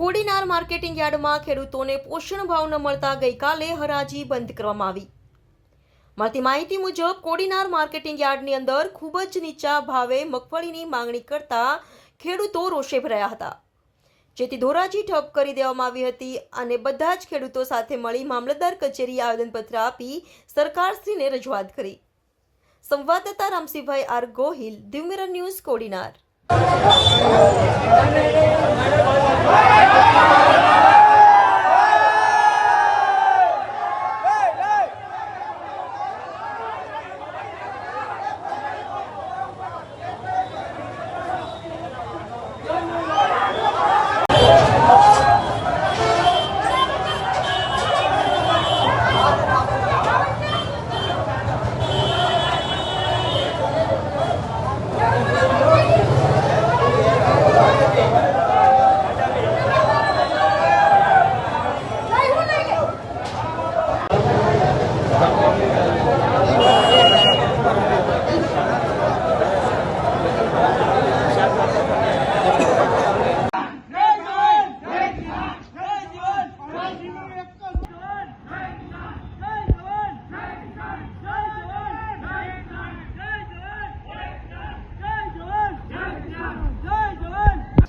Kodinar marketing યાર્ડમાં ખેડૂતોને પોષણ ભાવ ન મળતા ગઈકાલે હરાજી બંધ કરવામાં આવી. મળતી માહિતી મુજબ, કોડીનાર માર્કેટિંગ યાર્ડની અંદર ખૂબ જ નીચા ભાવે મગફળીની માંગણી કરતા ખેડૂતો રોષે ભરાયા હતા. જેથી ધોરાજી ઠપ કરી દેવામાં આવી હતી અને બધા જ ખેડૂતો સાથે મળી મામલતદાર કચેરી આવેદનપત્ર આપી સરકારશ્રીને રજૂઆત કરી. સંવાદદાતા Ramsinhbhai R Gohil Diu Mirror news Kodinar.